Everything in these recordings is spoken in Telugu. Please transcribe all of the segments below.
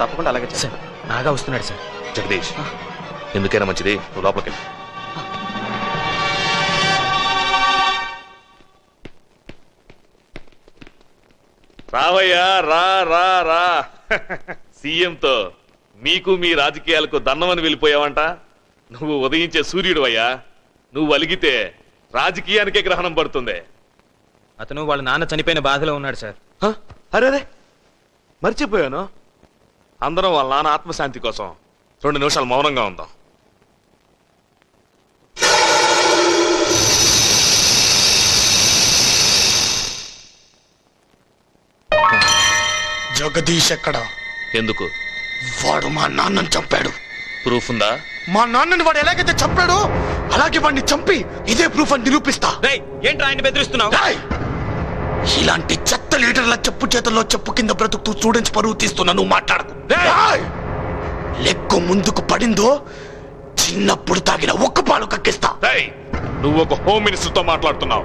తప్పకుండా అలాగే సార్ నాగా వస్తున్నాడు సార్. జగదీష్ ఎందుకైనా మంచిది? నువ్వు లోపలికి. రావయ్యా రా రా రా. సీఎంతో మీకు మీ రాజకీయాలకు దన్నమని వెళ్ళిపోయావంట? నువ్వు ఉదయించే సూర్యుడు అయ్యా నువ్వు అలిగితే రాజకీయానికే గ్రహణం పడుతుంది. అతను వాళ్ళ నాన్న చనిపోయిన బాధలో ఉన్నాడు సార్. అరే. మర్చిపోయాను. అందరం వాళ్ళ నాన్న ఆత్మశాంతి కోసం రెండు నిమిషాలు మౌనంగా ఉందాం. జగదీష్ ఎక్కడ? ఎందుకు? వాడు మా నాన్నని చంపాడు. ప్రూఫ్ ఉందా? మా నాన్నని వాడు ఎలాగైతే చంపాడో అలాగే వాడిని చంపి ఇదే ప్రూఫ్ అని నిరూపిస్తా. ఏంట్రా ఆయన బెదిరిస్తున్నావు! ఇలాంటి చెత్త లీడర్ల చెప్పు చేతుల్లో చెప్పు కింద బ్రతుకుతూ స్టూడెంట్స్ పరువు తీస్తున్నా నువ్వు మాట్లాడకు! లెక్కు ముందుకు పడిందో చిన్నప్పుడు తాగిన ఒక్క పాలు కక్కిస్తా. నువ్వు ఒక హోమ్ మినిస్టర్తో మాట్లాడుతున్నావు.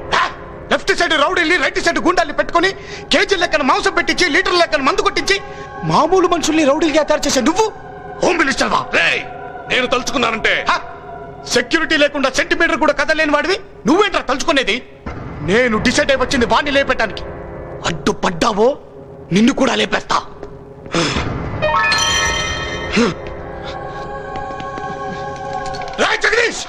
లెఫ్ట్ సైడ్ రౌడీల్ని రైట్ సైడ్ గుండాల్ని పెట్టుకొని కేజీ లెక్కన మాంసం పెట్టించి లీటర్ లెక్కన మందు కొట్టించి మామూలు మనుషుల్ని రౌడీలుగా తయారు చేసే నువ్వు? హోమ్ మినిస్టర్ నేను తలుచుకున్నానంటే సెక్యూరిటీ లేకుండా సెంటీమీటర్ కూడా కదలేని వాడివి? నువ్వేంట్రా తలుచుకునేది? నేను డిసైడ్ అయి వచ్చింది వాణ్ణి లేపెట్టడానికి అడ్డు పడ్డావో నిన్ను కూడా లేపేస్తా. రాయ్ జగదీష్!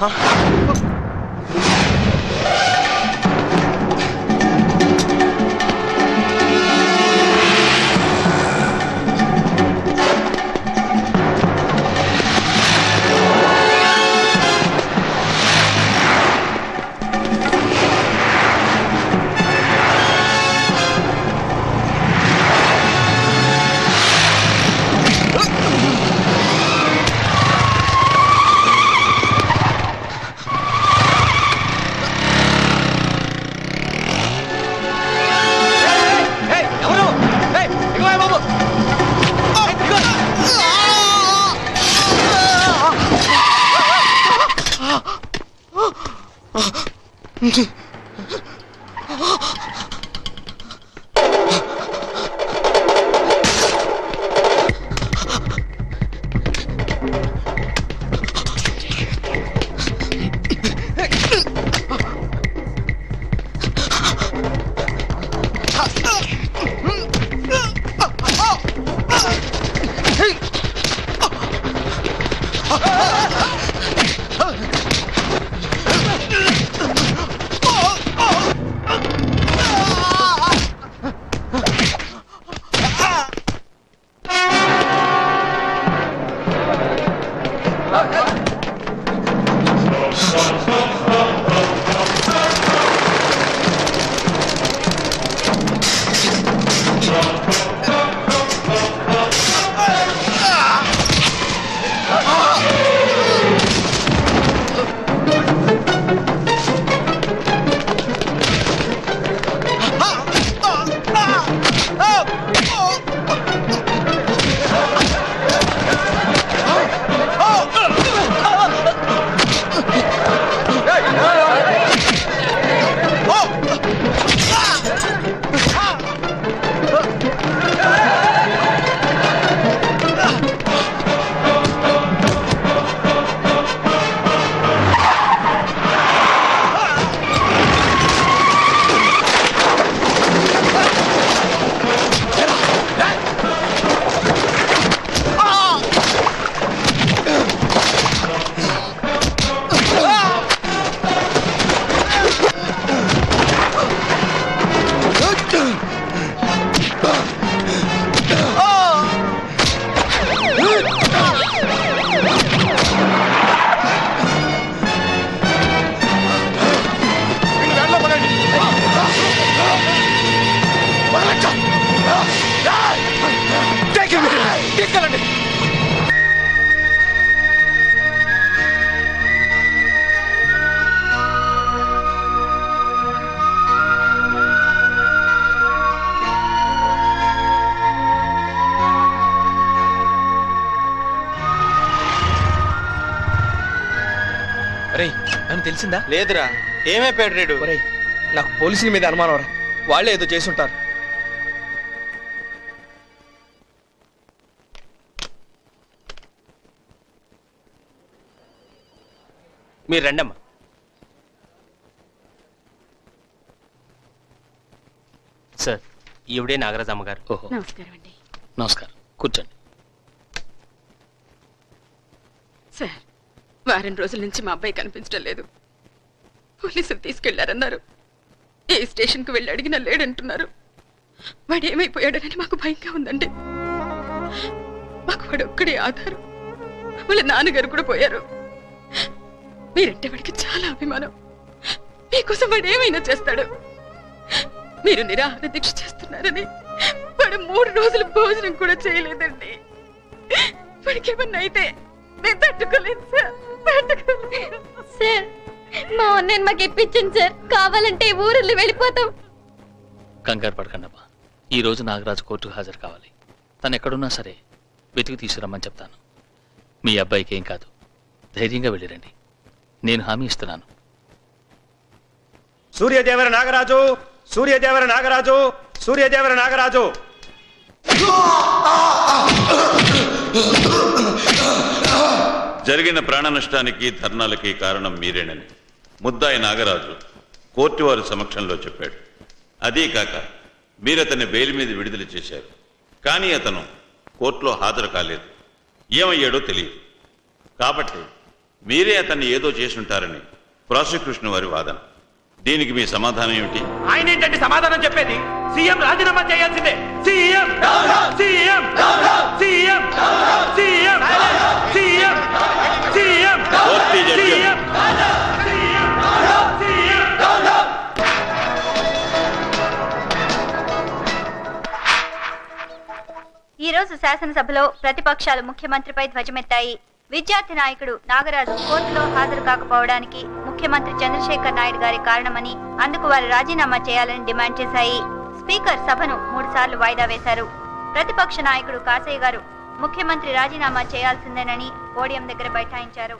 నన్ను తెలిసిందా? లేదురా. ఏమైపోయాడు రేడు? నాకు పోలీసుల మీద అనుమానం రా. వాళ్ళే ఏదో చేసుంటారు. మీరు రండమ్మా. సార్ ఈవిడే నాగరాజ్ అమ్మగారు. ఓహో. నమస్కారం అండి. నమస్కారం. కూర్చోండి. సార్ వారం రోజుల నుంచి మా అబ్బాయి కనిపించడం లేదు. పోలీసులు తీసుకెళ్ళారన్నారు. ఏ స్టేషన్కి వెళ్ళి అడిగినా లేడంటున్నారు. వాడు ఏమైపోయాడనని మాకు భయంగా ఉందండి. మాకు వాడు ఒక్కడే ఆధారం. వాళ్ళ నాన్నగారు కూడా పోయారు. మీరంటే వాడికి చాలా అభిమానం. మీకోసం వాడు ఏమైనా చేస్తాడు? మీరు నిరాహార దీక్ష చేస్తున్నారని వాడు మూడు రోజులు భోజనం కూడా చేయలేదండి. వాడికి ఏమన్నా అయితే నేను తట్టుకోలేదు సార్. సార్ మా అన్నయ్య మాకు ఇప్పించండి సార్. కావాలంటే ఈ ఊరిలో వెళ్ళిపోతాం. కంగారు పడకండమ్మా. ఈ రోజు నాగరాజు కోర్టుకు హాజరు కావాలి. తను ఎక్కడున్నా సరే వెతికి తీసుకురమ్మని చెప్తాను. మీ అబ్బాయికి ఏం కాదు. ధైర్యంగా వెళ్ళిరండి. నేను హామీ ఇస్తున్నాను. సూర్యదేవర నాగరాజు! సూర్యదేవర నాగరాజు! సూర్యదేవర నాగరాజు! జరిగిన ప్రాణ నష్టానికి ధర్నాలకి కారణం మీరేనని ముద్దాయి నాగరాజు కోర్టు వారి సమక్షంలో చెప్పాడు. అదీ కాక మీరతన్ని బెయిల్ మీద విడుదల చేశారు. కానీ అతను కోర్టులో హాజరు కాలేదు. ఏమయ్యాడో తెలియదు. కాబట్టి మీరే అతన్ని ఏదో చేసుంటారని ప్రాసిక్యూషన్ వారి వాదన. దీనికి మీ సమాధానం ఏమిటి? ఆయన ఏంటంటే సమాధానం చెప్పేది? సీఎం రాజీనామా చేయాల్సిందే. CM. CM. CM. CM. CM. CM. CM CM. ఈ రోజు శాసనసభలో ప్రతిపక్షాలు ముఖ్యమంత్రిపై ధ్వజమెత్తాయి. విద్యార్థి నాయకుడు నాగరాజు కోర్టులో హాజరు కాకపోవడానికి ముఖ్యమంత్రి చంద్రశేఖర్ నాయుడు గారి కారణమని అందుకు వారు రాజీనామా చేయాలని డిమాండ్ చేశాయి. స్పీకర్ సభను మూడు సార్లు వాయిదా వేశారు. ప్రతిపక్ష నాయకుడు కాసయ్య గారు ముఖ్యమంత్రి రాజీనామా చేయాల్సిందేనని పోడియం దగ్గర బైఠాయించారు.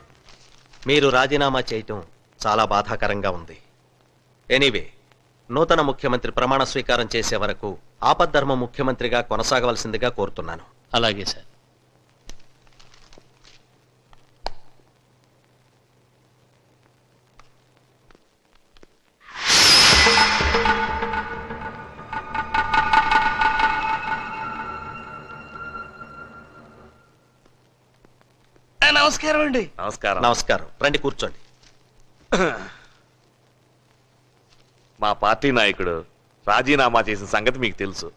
మీరు రాజీనామా చేయటం చాలా బాధాకరంగా ఉంది. ఎనీవే నూతన ముఖ్యమంత్రి ప్రమాణ స్వీకారం చేసే వరకు ఆపద్ధర్మ ముఖ్యమంత్రిగా కొనసాగవలసిందిగా కోరుతున్నాను. అలాగే సార్. నమస్కారం అండి. నమస్కారం. నమస్కారం. రండి కూర్చోండి. మా పార్టీ నాయకుడు రాజీనామా చేసిన సంగతి మీకు తెలుసు.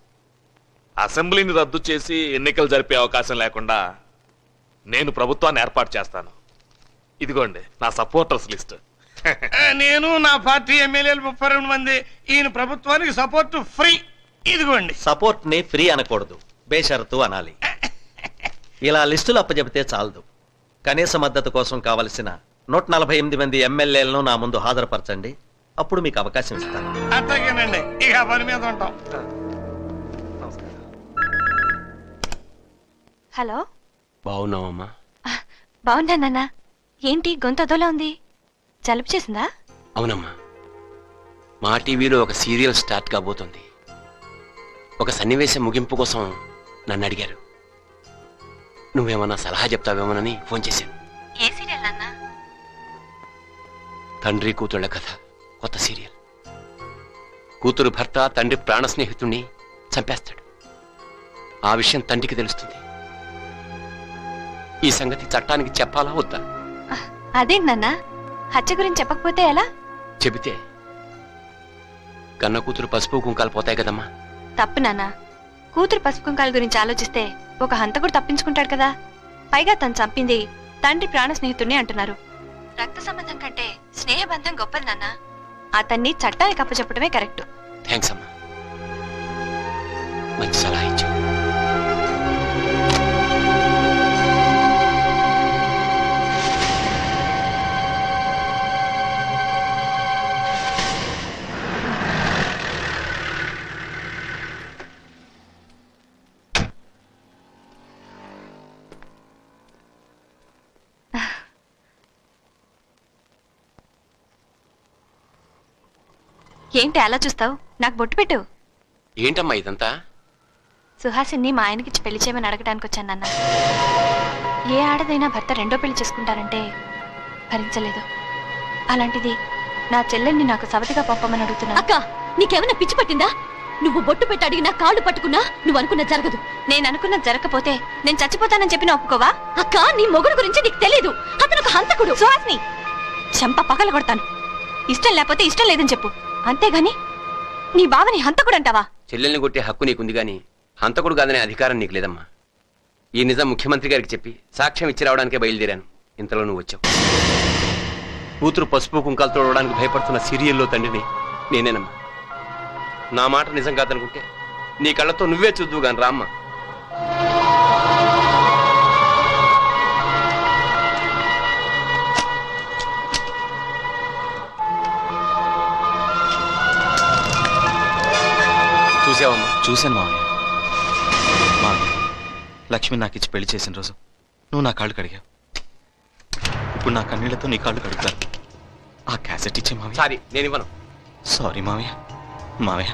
అసెంబ్లీని రద్దు చేసి ఎన్నికలు జరిపే అవకాశం లేకుండా నేను ప్రభుత్వాన్ని ఏర్పాటు చేస్తాను. ఇదిగోండి నా సపోర్టర్స్ లిస్ట్. నేను నా పార్టీ ఎమ్మెల్యేలు ముప్పై రెండు మంది ఈయన ప్రభుత్వానికి సపోర్ట్ ఫ్రీ. ఇదిగోండి. సపోర్ట్ని ఫ్రీ అనకూడదు. బేషరతు అనాలి. ఇలా లిస్టులు అప్పచెబితే చాలదు. కనీస మద్దతు కోసం కావలసిన నూట నలభై ఎనిమిది మంది ఎమ్మెల్యేలను నా ముందు హాజరుపరచండి. అప్పుడు మీకు అవకాశం ఇస్తాను. అట్లాగేనండి ఇక ఆ పని మీద ఉంటాం. హలో. బాగున్నావమ్మా. బాగున్నా నాన్న. ఏంటి గొంతు అదోలా ఉంది? జలుబు చేసిందా? అవునమ్మా. మా టీవీలో ఒక సీరియల్ స్టార్ట్ కాబోతుంది. ఒక సన్నివేశం ముగింపు కోసం నన్ను అడిగారు. నువ్వేమన్నా సలహా చెప్తావేమోనని ఫోన్ చేశాను ఏ సీరియల్ తండ్రి కూతుళ్ళ కథ కొత్త సీరియల్. కూతురు భర్త తండ్రి ప్రాణ స్నేహితుణ్ణి చంపేస్తాడు. ఆ విషయం తండ్రికి తెలుస్తుంది. ఈ సంగతి చట్టానికి చెప్పాలా వద్దా? అదేంటి నాన్న? హత్య గురించి చెప్పకపోతే ఎలా? చెబితే కన్న కూతురు పసుపు కుంకాలు పోతాయి కదమ్మా. తప్పు నాన్న. కూతురు పసుపు కుంకాల గురించి ఆలోచిస్తే ఒక హంతకుడు తప్పించుకుంటాడు కదా. పైగా తను చంపింది తండ్రి ప్రాణ స్నేహితుడిని అంటున్నారు. రక్త సంబంధం కంటే స్నేహబంధం గొప్పది నాన్న. అతన్ని చట్టానికి అప్పచెప్పడమే కరెక్ట్. థ్యాంక్స్ అమ్మా. మంచి సలహా ఇచ్చావు. ఏంటి అలా చూస్తావు? నాకు బొట్టు పెట్టు. ఏంటమ్మా ఇదంతా? సుహాసిని మా ఆయనకిచ్చి పెళ్ళి చేయమని అడగడానికి వచ్చాను నాన్న. ఏ ఆడదైనా భర్త రెండో పెళ్ళి చేసుకుంటారంటే భరించలేదు. అలాంటిది నా చెల్లెల్ని నాకు సవతిగా పంపమని అడుగుతున్నా. అక్క నీకేమైనా పిచ్చి పట్టిందా? నువ్వు బొట్టు పెట్టి అడిగినా కాళ్ళు పట్టుకున్నా నువ్వు అనుకున్న జరగదు. నేను అనుకున్నది జరగకపోతే నేను చచ్చిపోతానని చెప్పిన ఒప్పుకోవా? అక్క నీ మొగుడు గురించి నీకు తెలీదు. అతను ఒక హంతకుడు. సుహాస్ని! చెంప పగల కొడతాను ఇష్టం లేకపోతే ఇష్టం లేదని చెప్పు. అంతేగాని నీ బావని హంతకుడు అంటావా చెల్లెల్ని కొట్టే హక్కు నీకుంది కానీ హంతకుడు కాదనే అధికారం నీకు లేదమ్మా. ఈ నిజం ముఖ్యమంత్రి గారికి చెప్పి సాక్ష్యం ఇచ్చి రావడానికే బయలుదేరాను. ఇంతలో నువ్వు వచ్చావు. కూతురు పసుపు కుంకాలు తోడడానికి భయపడుతున్న సీరియల్లో తండ్రిని నేనేనమ్మా. నా మాట నిజం కాదనుకుంటే నీ కళ్ళతో నువ్వే చూద్దువు గాని రామ్మా. చూసావమ్మా. చూశాను మామయ్య మామయ్య లక్ష్మి నాకు ఇచ్చి పెళ్ళి చేసిన రోజు నువ్వు నా కాళ్ళు కడిగావు. ఇప్పుడు నా కన్నీళ్ళతో నీ కాళ్ళు కడుగుతాను ఆ క్యాసెట్ ఇచ్చే మామయ్య సారీ నేను ఇవ్వను. సారీ మామయ్య మామయ్య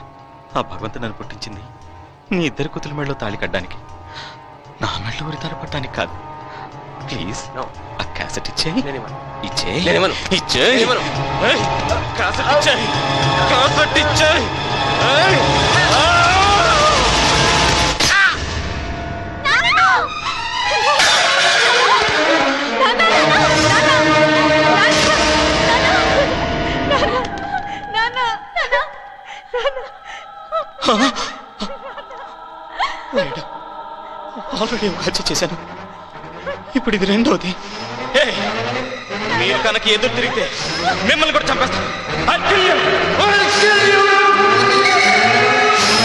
ఆ భగవంతుడు నన్ను పుట్టించింది నీ ఇద్దరు కూతుల మెడలో తాళి కట్టడానికి. నా మెడలో ఉరి తాళి పట్టడానికి కాదు. ప్లీజ్ క్యాసెట్ నేను ఇవ్వను. ఏయ్, క్యాసెట్ ఇచ్చేయి క్యాసెట్! లేడు. ఆల్రెడీ ఒక హత్య చేశాను ఇప్పుడు ఇది రెండోది మీరు కనుక ఎదురు తిరిగితే మిమ్మల్ని కూడా చంపేస్తాను.